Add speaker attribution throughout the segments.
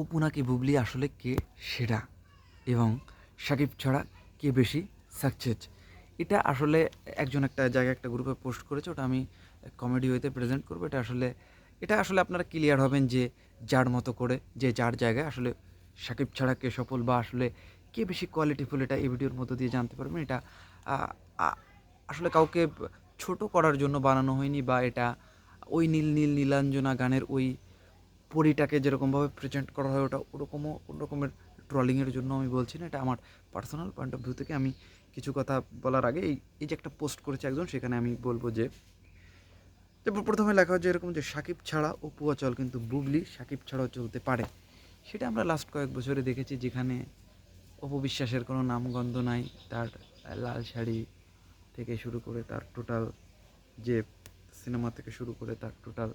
Speaker 1: অপু নাকি বুবলি আসলে কে? সেরা এবং সাকিব ছাড়া কে বেশি সাকসেস এটা আসলে একজন একটা জায়গায় একটা গ্রুপে পোস্ট করেছে, ওটা আমি কমেডি ওয়েতে প্রেজেন্ট করব। এটা আসলে এটা আসলে আপনারা ক্লিয়ার হবেন যে যার মতো করে, যে যার জায়গায় আসলে সাকিব ছাড়া কে সফল বা আসলে কে বেশি কোয়ালিটিফুল এটা এই ভিডিওর মধ্য দিয়ে জানতে পারবেন। এটা আসলে কাউকে ছোট করার জন্য বানানো হয়নি বা এটা ওই নীল নীল নীলাঞ্জনা গানের ওই পরিটাকে যেরকমভাবে প্রেজেন্ট করা হয়, ওটা ওরকমও কোনো রকমের ট্রলিংয়ের জন্য আমি বলছি না, এটা আমার পার্সোনাল পয়েন্ট অফ ভিউ থেকে আমি কিছু কথা বলার আগে এই এই যে একটা পোস্ট করেছে একজন, সেখানে আমি বলব যে প্রথমে লেখা হচ্ছে এরকম যে, সাকিব ছাড়া অপু অচল কিন্তু বুবলি, সাকিব ছাড়াও চলতে পারে। সেটা আমরা লাস্ট কয়েক বছরে দেখেছি যেখানে অপবিশ্বাসের কোনো নামগন্ধ নাই, তার লাল শাড়ি থেকে শুরু করে তার টোটাল যে সিনেমা থেকে শুরু করে তার টোটাল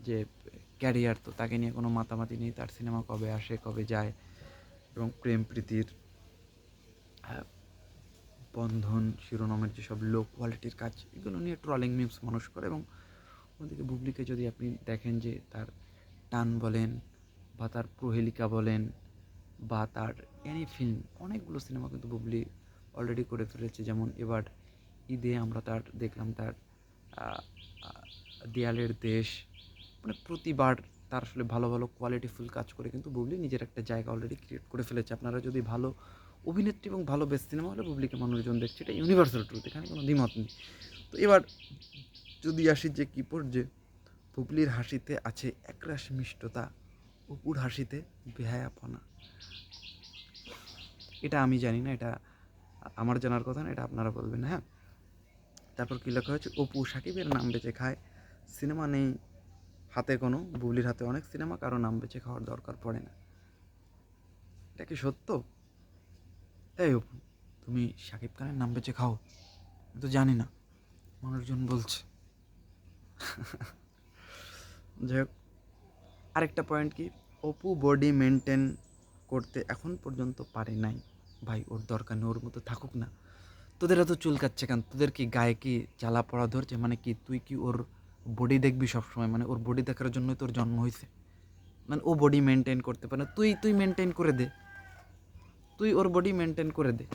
Speaker 1: যে ক্যারিয়ার তো, তাকে নিয়ে কোনো মাতামাতি নেই, তার সিনেমা কবে আসে, কবে যায়, এবং প্রেম, প্রীতির বন্ধন, শিরোনামের যেসব লো কোয়ালিটির কাজ, এগুলো নিয়ে ট্রলিং মিমস মানুষ করে, এবং ওদিকে বুবলিকে যদি আপনি দেখেন যে তার টান বলেন, বা তার প্রহেলিকা বলেন, বা তার এনি ফিল্ম অনেকগুলো সিনেমা কিন্তু বুবলি অলরেডি করে ফেলেছে যেমন এবার ঈদে আমরা তার দেখলাম তার দেয়ালের দেশ মানে প্রতিবার তার আসলে ভালো ভালো কোয়ালিটিফুল কাজ করে কিন্তু বুবলি নিজের একটা জায়গা অলরেডি ক্রিয়েট করে ফেলেছে। আপনারা যদি ভালো অভিনেত্রী এবং ভালো বেস্ট সিনেমা হলে বুবলিকে মানুষজন দেখছে, এটা ইউনিভার্সাল ট্রুথ এখানে কোনো দ্বিমত নেই। তো এবার যদি আসি যে কী যে বুবলির হাসিতে আছে একরাশ মিষ্টতা, অপুর হাসিতে বেহায়াপনা। এটা আমি জানি না, এটা আমার জানার কথা না, এটা আপনারা বলবেন হ্যাঁ? তারপর কী লেখা হয়েছে, অপু সাকিবের নাম বেঁচে খায়, সিনেমা নেই হাতে কোনো, বুবলির হাতে অনেক সিনেমা, কারও নাম বেঁচে খাওয়ার দরকার পড়ে না। এটা কি সত্য? এই অপু, তুমি সাকিব খানের নাম বেঁচে খাও? আমি তো জানি না। মানুষজন বলছে। যাই হোক, আরেকটা পয়েন্ট কি? অপু বডি মেনটেন করতে এখন পর্যন্ত পারে নাই। ভাই, ওর দরকার নেই, ওর মতো থাকুক না। তোদের এত চুলকাচ্ছে কেন? তোদের কি গায়ে কি জ্বালা পড়া ধরছে? মানে কি, তুই কি ওর বডি দেখবি সবসময় মানে ওর বডি দেখার জন্যই তোর জন্ম হয়েছে মানে ও বডি মেনটেন করতে পারে না। তুই তুই মেনটেন করে দে। তুই ওর বডি মেনটেন করে দে।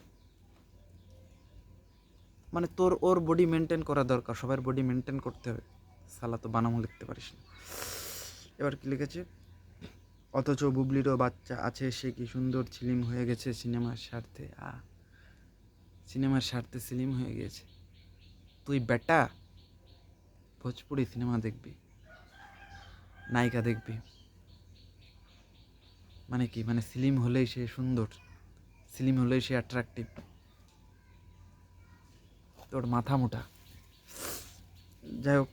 Speaker 1: মানে তোর, ওর বডি মেনটেন করা দরকার। সবার বডি মেনটেন করতে হবে। সালা তো বানামও লিখতে পারিস না। এবার কি লিখেছে? অথচ বুবলিরও বাচ্চা আছে, সে কি সুন্দর ছিলিম হয়ে গেছে সিনেমার স্বার্থে? আ, সিনেমার স্বার্থে সিলিম হয়ে গেছে। তুই বেটা ভোজপুরি সিনেমা দেখবি, নায়িকা দেখবি। মানে কি? মানে সিলিম হলেই সে সুন্দর, সিলিম হলেই সে অ্যাট্রাকটিভ তোর মাথা মোটা। যাই হোক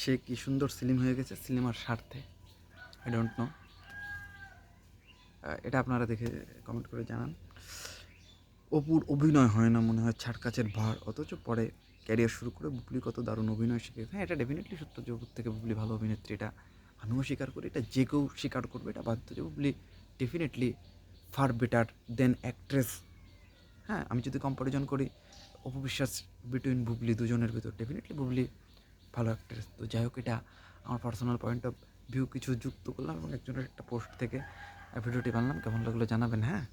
Speaker 1: সে কি সুন্দর সিলিম হয়ে গেছে সিনেমার স্বার্থে? আই ডোন্ট নো এটা আপনারা দেখে কমেন্ট করে জানান। অপুর অভিনয় হয় না, মনে হয় ছাড় কাছের ভার, অথচ পরে ক্যারিয়ার শুরু করে বুবলি কত দারুণ অভিনয় শিখেছে হ্যাঁ এটা ডেফিনেটলি সত্য যে থেকে বুবলি ভালো অভিনেত্রী, এটা আমিও স্বীকার করি, এটা যে কেউ স্বীকার করবে এটা বাধ্য যে Bubly definitely far better than actress হ্যাঁ আমি যদি কম্পারিজন করি অপবিশ্বাস বিটুইন বুবলি দুজনের ভিতর ডেফিনেটলি বুবলি ভালো অ্যাক্ট্রেস তো যাই হোক, এটা আমার পার্সোনাল পয়েন্ট অফ ভিউ কিছু যুক্ত করলাম এবং একজনের একটা পোস্ট থেকে ভিডিওটি বানলাম, কেমন লাগল জানাবেন হ্যাঁ?